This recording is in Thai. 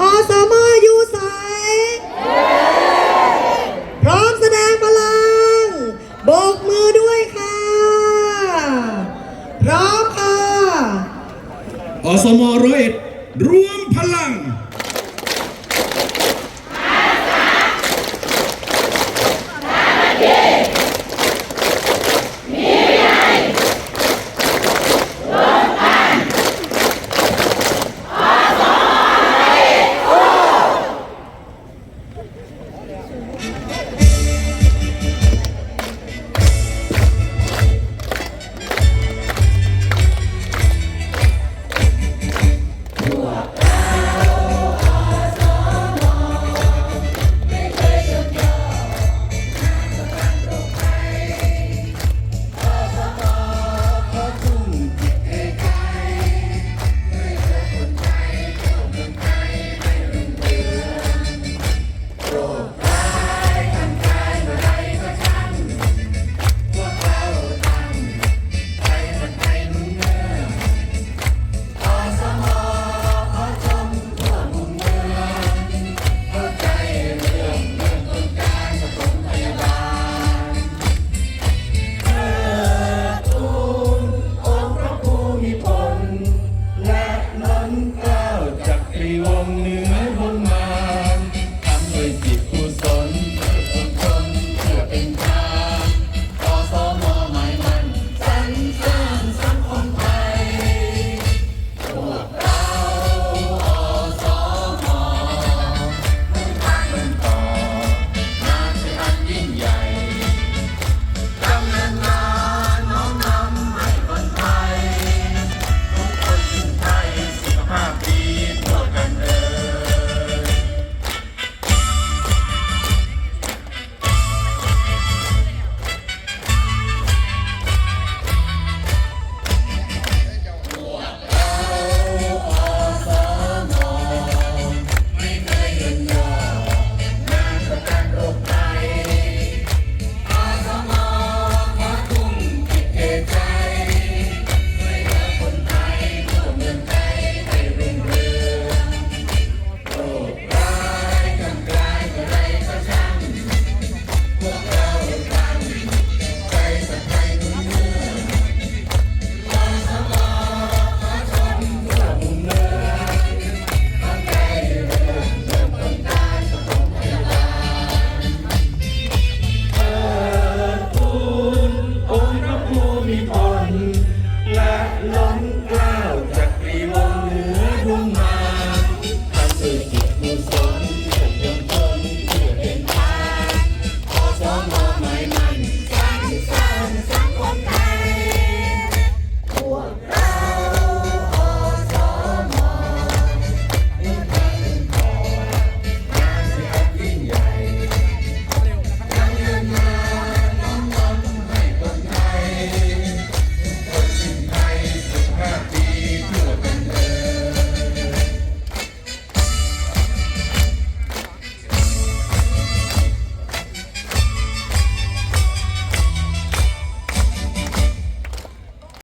อสมอยู่ใสพร้อมแสดงพลังโบกมือด้วยค่ะ พร้อมค่ะ อสมร้อยเอ็ดรวมพลัง วงเหนือ องค์พระผู้มีพลและล้นก